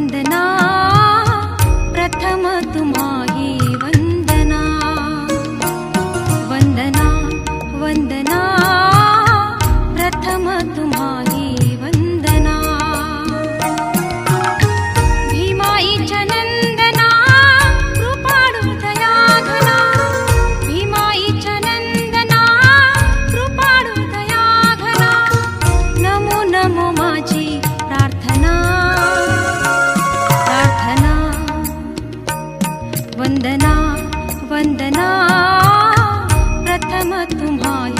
வந்தனா वंदना वंदना प्रथम तुम्हारी